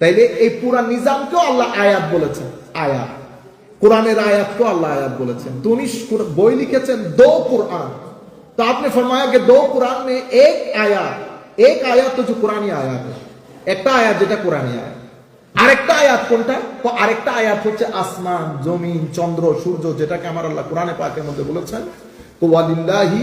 তাইলে এই পুরা নিজামকেও আল্লাহ আয়াত বলেছেন আয়াত কোরআনের আয়াতকেও আল্লাহ আয়াত বলেছেন তো উনি কুর- বই লিখেছেন দো कुरान तो आपने फरमाया कि दो कुरान में एक आयात एक आयात तो जो कुरानी आयात है একটা আয়াত যেটা কোরআনী আয়াত আরেকটা আয়াত কোনটা তো আরেকটা আয়াত হচ্ছে আসমান জমিন চন্দ্র সূর্য যেটাকে আমার আল্লাহ কোরআনে পাকের মধ্যে বলেছেন তো ওয়ালিল্লাহি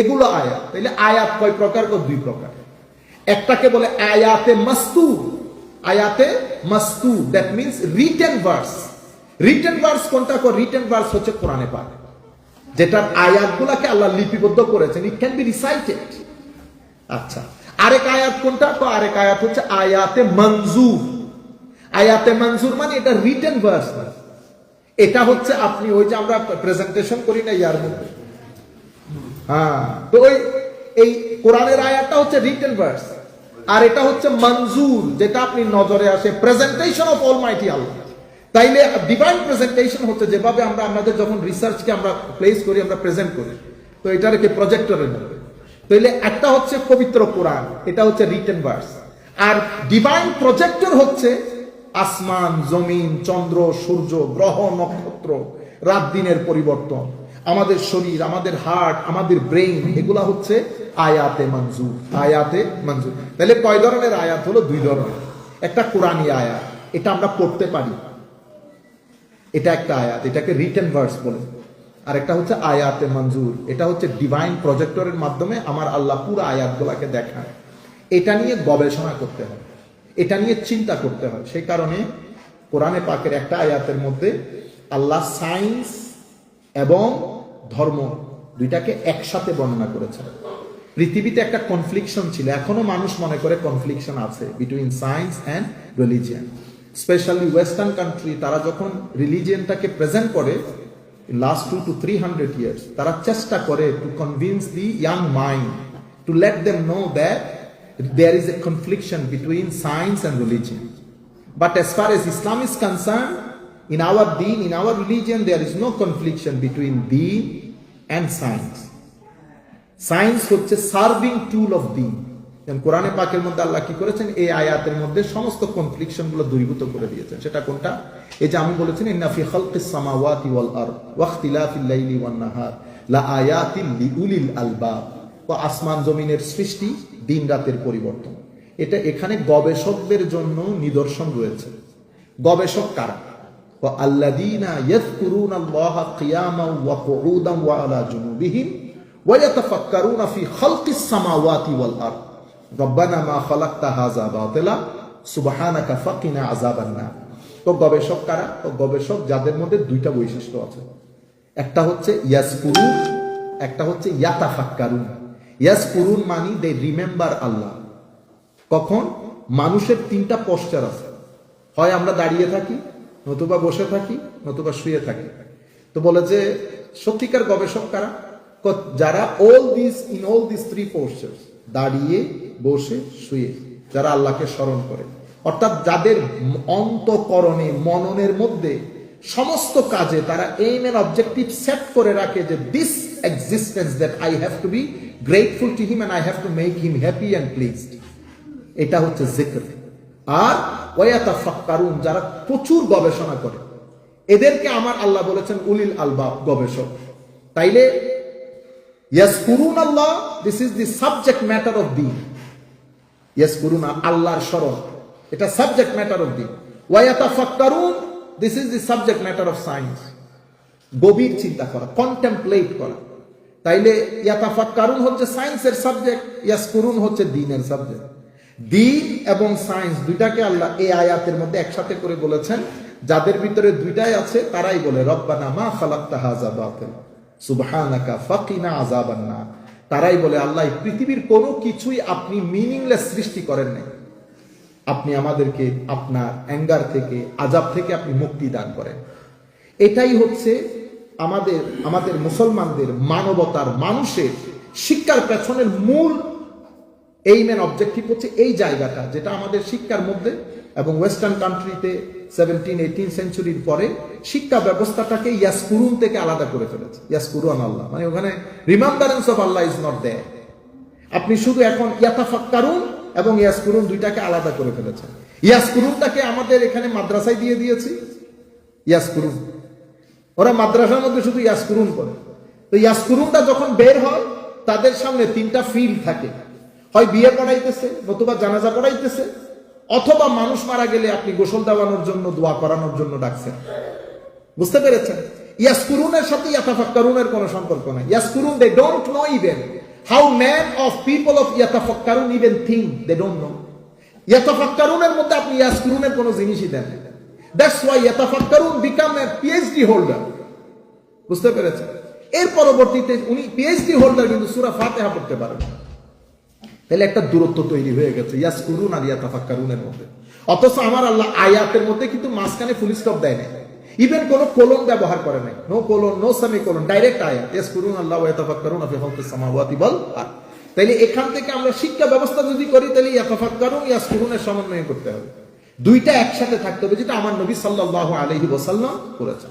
এগুলো আয়াত। তাইলে আয়াত কয় প্রকার ও দুই প্রকার। একটাকে বলে আয়াতে মাস্তু আয়াতে মাস্তু that means written verse written verse কোনটা রিটেন ভার্স হচ্ছে কোরআনে পাক। যেটার আয়াতগুলাকে আল্লাহ লিপিবদ্ধ করেছেন। ইট ক্যান বি রিসাইটেড আচ্ছা আরেক আয়াত কোনটা তো আরেক আয়াত হচ্ছে আয়াতে মঞ্জুর। আয়াতে মঞ্জুর মানে এটা রিটেন ভার্স এটা হচ্ছে আপনি ওই যে আমরা প্রেজেন্টেশন করি না ইয়ার মধ্যে। হ্যাঁ। তো ওই এই কোরআনের আয়াতটা হচ্ছে রিটেন ভার্স আর এটা হচ্ছে মঞ্জুর, যেটা আপনি নজরে আসে প্রেজেন্টেশন অফ অল মাইটি আল্লাহ তাইলে ডিভাইন প্রেজেন্টেশন হচ্ছে যেভাবে আমরা আমাদের যখন রিসার্চকে আমরা প্লেস করি, আমরা প্রেজেন্ট করি। তো এটাকে প্রজেক্টরের মধ্যে তাইলে একটা হচ্ছে পবিত্র কোরআন, এটা হচ্ছে রিটেন ভার্স আর ডিভাইন প্রজেক্টর হচ্ছে আসমান, জমিন, চন্দ্র, সূর্য, গ্রহ, নক্ষত্র, রাত, দিনের পরিবর্তন। আমাদের শরীর, আমাদের হার্ট, আমাদের ব্রেইন, এগুলা হচ্ছে আয়াতে মঞ্জুর আয়াতে মঞ্জুর। তাহলে কয় ধরনের আয়াত হলো? দুই ধরনের। একটা কোরআনী আয়াত, এটা আমরা পড়তে পারি। এটা একটা আয়াত, এটাকে রিটেন ভার্স বলে। আর একটা হচ্ছে আয়াতে মঞ্জুর, এটা হচ্ছে ডিভাইন প্রজেক্টরের মাধ্যমে আমার আল্লাহ পুরো আয়াতগুলাকে দেখায়। এটা নিয়ে গবেষণা করতে হয়, এটা নিয়ে চিন্তা করতে হয়। সেই কারণে কোরআনে পাকের একটা আয়াতের মধ্যে আল্লাহ সায়েন্স এবং ধর্ম দুইটাকে একসাথে বর্ণনা করেছেন পৃথিবীতে একটা কনফ্লিকশন ছিল এখনও মানুষ মনে করে কনফ্লিকশন আছে between science and religion specially western country তারা যখন রিলিজিয়ানটাকে প্রেজেন্ট করে last two two three hundred years তারা চেষ্টা করে to convince the young mind to let them know that there is a confliction between science and religion but as far as Islam is concerned, in our deen, in our religion, there is no confliction between deen and science. Science হচ্ছে serving tool of দিন কোরআনে পাকের মধ্যে আল্লাহ কি করেছেন? এই আয়াতের মধ্যে সমস্ত কনফ্লিকশনগুলো দূরীভূত করে দিয়েছেন। সেটা কোনটা? এই যে আমি বলেছেন ইন্না ফি খালকিস সামাওয়াতি ওয়াল আরদ ওয়া ইখতিলাফিল লাইলি ওয়ান নাহার লা আয়াতিল লিউলিল আলবাব। ও আসমান জমিনের সৃষ্টি দিন রাতের পরিবর্তন। এটা এখানে গবেষকদের জন্য নিদর্শন রয়েছে। গবেষক কারা? والذين يذكرون الله قياما وقعودا وعلى جنوبهم ويتفكرون في خلق السماوات والارض ربنا ما خلقت هذا باطلا سبحانك فقنا عذاب النار তো গবেষক কারা তো গবেষক যাদের মধ্যে দুইটা বৈশিষ্ট্য আছে একটা হচ্ছে ইয়াসকুরুন একটা হচ্ছে ইয়াতাফাক্কারুন ইয়াসকুরুন মানি দে রিমেম্বার আল্লাহ কখন মানুষের তিনটা পশ্চার আছে হয় আমরা দাঁড়িয়ে থাকি নতুবা বসে থাকি, নতুবা শুয়ে থাকি। তো বলে যে, সত্যিকার গবেষক কারা? যারা all this in all this three poster দাঁড়িয়ে, বসে, শুয়ে, যারা আল্লাহকে স্মরণ করে। অর্থাৎ যাদের অন্তকরণে, মননের মধ্যে সমস্ত কাজে তারা এইম এন্ড অবজেক্টিভ সেট করে রাখে যে this existence that I have to be grateful to him and I have to make him happy and pleased এটা হচ্ছে জিক্র আর ওয়াতা ফাক্কারুন যারা প্রচুর গবেষণা করে। এদেরকে আমার আল্লাহ বলেছেন উলিল আলবাব গবেষক। তাইলে ইয়াসকুরুন আল্লাহ this is the subject matter of দিন ইয়াসকুরুন আল্লাহর স্মরণ। এটা সাবজেক্ট ম্যাটার অফ দিন ওয়াতা ফাক্কারুন this is the subject matter of science গভীর চিন্তা করা কন্টেম্পলেট করা। তাইলে ইয়াতাফাক্কারুন হচ্ছে সায়েন্সের সাবজেক্ট ইয়াসকুরুন হচ্ছে দিনের সাবজেক্ট দিন এবং সায়েন্স দুইটাকে আল্লাহ এই আয়াতের মধ্যে একসাথে করে বলেছেন। যাদের ভিতরে দুইটাই আছে, তারাই বলে, রব্বানা মা খালাক্তা হাজা বাতিল, সুবহানাকা ফাকিনা আযাবান নার। তারাই বলে, আল্লাহ পৃথিবীর কোনো কিছুই আপনি মিনিংলেস সৃষ্টি করেন নাই। আপনি আমাদেরকে আপনার অ্যাঙ্গার থেকে আজাব থেকে আপনি মুক্তি দান করেন। এটাই হচ্ছে আমাদের আমাদের মুসলমানদের মানবতার মানুষের শিক্ষার পেছনের মূল এই মেন অবজেক্টিভ হচ্ছে এই জায়গাটা, যেটা আমাদের শিক্ষার মধ্যে এবং ওয়েস্টার্ন কান্ট্রিতে সেভেন্টিন এইটিন সেঞ্চুরির পরে শিক্ষা ব্যবস্থাটাকে ইয়াসকুরুন থেকে আলাদা করে ফেলেছে। ইয়াসকুরুন আল্লাহ মানে ওখানে remembrance of Allah is not there আপনি শুধু এখন ইয়াতাফাক্কারুন এবং ইয়াসকুরুন দুইটাকে আলাদা করে ফেলেছেন। ইয়াসকুরুনটাকে আমাদের এখানে মাদ্রাসায় দিয়ে দিয়েছি। ইয়াসকুরুন, ওরা মাদ্রাসার মধ্যে শুধু ইয়াসকুরুন করে তো ইয়াসকুরুনটা যখন বের হয়, তাদের সামনে তিনটা ফিল্ড থাকে। হয় বিয়ে পড়াইতেছে নতুবা জানাজা পড়াইতেছে অথবা মানুষ মারা গেলে আপনি গোসল দেওয়ানোর জন্য, দোয়া করানোর জন্য ডাকছেন। বুঝতে পেরেছেন? ইয়াসকুরুনের সাথে ইয়াতাফাক্কারুনের কোনো সম্পর্ক নাই। ইয়াসকুরুন they don't know even how man of people of ইয়াতাফাক্কারুন even think they don't know ইয়াতাফাক্কারুনের মধ্যে আপনি ইয়াসকুরুনের কোনো জিনিসই দেন দ্যাটস ওয়াই ইয়াতাফাক্কারুন বিকাম এ পিএইচডি হোল্ডার বুঝতে পেরেছেন? এর পরবর্তীতে উনি পিএইচডি হোল্ডার কিন্তু সুরা ফাতেহা পড়তে পারেন। না। তাহলে একটা দূরত্ব তৈরি হয়ে গেছে। ইয়াস করুন আর ইয়া ইয়াতাফাক্কারুনের মধ্যে। অথচ আমার আল্লাহ আয়াতের মধ্যে কিন্তু মাঝখানে ফুল স্টপ দেয় নাই। ইভেন কোন কোলন ব্যবহার করে নাই। No colon no semicolon direct আয়াত। ইয়াস করুন আল্লাহ ওয়া ইয়াতাফাক্কারুন ফি খালকিস সামাওয়াতি ওয়াল আরদ। তাইলে এখান থেকে আমরা শিক্ষা ব্যবস্থা যদি করি, তাহলে ইয়া ইয়াতাফাক্কারুন ইয়াস করুনের সমন্বয় করতে হবে। দুইটা একসাথে থাকতে হবে, যেটা আমার নবী সাল্লাল্লাহু আলাইহি ওয়াসাল্লাম করেছেন।